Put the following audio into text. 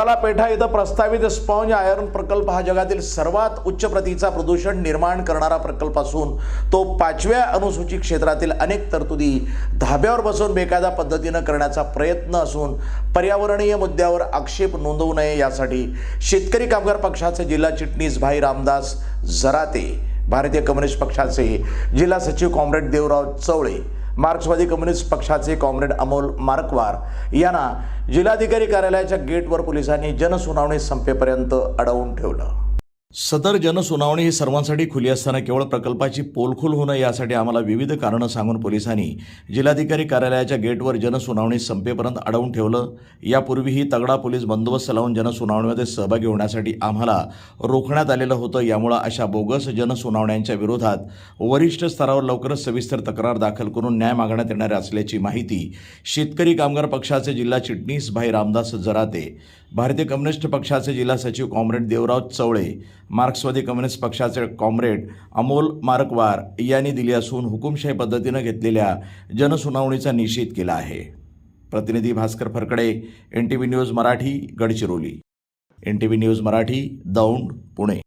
वडाला पेठा इथं प्रस्तावित स्पॉन्ज आयर्न प्रकल्प हा जगातील सर्वात उच्च प्रतीचा प्रदूषण निर्माण करणारा प्रकल्प असून तो पाचव्या अनुसूचित क्षेत्रातील अनेक तरतुदी धाब्यावर बसून बेकायदा पद्धतीनं करण्याचा प्रयत्न असून पर्यावरणीय मुद्द्यावर आक्षेप नोंदवू नये यासाठी शेतकरी कामगार पक्षाचे जिल्हा चिटणीस भाई रामदास जराते भारतीय कम्युनिस्ट पक्षाचे जिल्हा सचिव कॉम्रेड देवराव चवळे मार्क्सवादी कम्युनिस्ट पक्षाचे कॉम्रेड अमोल मार्कवार यांना जिल्हाधिकारी कार्यालयाच्या गेटवर पोलिसांनी जनसुनावणी संपेपर्यंत अडवून ठेवलं. सदर जनसुनावणी ही सर्वांसाठी खुली असताना केवळ प्रकल्पाची पोलखोल होणं यासाठी आम्हाला विविध कारणं सांगून पोलिसांनी जिल्हाधिकारी कार्यालयाच्या गेटवर जनसुनावणी संपेपर्यंत अडवून ठेवलं. यापूर्वीही तगडा पोलीस बंदोबस्त लावून जनसुनावणीमध्ये सहभागी होण्यासाठी आम्हाला रोखण्यात आलेलं होतं. यामुळं अशा बोगस जनसुनावण्यांच्या विरोधात वरिष्ठ स्तरावर लवकरच सविस्तर तक्रार दाखल करून न्याय मागण्यात येणार असल्याची माहिती शेतकरी कामगार पक्षाचे जिल्हा चिटणीस भाई रामदास जराते भारतीय कम्युनिस्ट पक्षाचे जिल्हा सचिव कॉम्रेड देवराव चवळे मार्क्सवादी कम्युनिस्ट पक्षाचे कॉम्रेड अमोल मार्कवार यांनी दिली असून हुकुमशाही पद्धतीनं घेतलेल्या जनसुनावणीचा निषेध केला आहे. प्रतिनिधी Bhaskar Pharkade N T V news Marathi Gadchiroli. N T V news Marathi Daund Pune.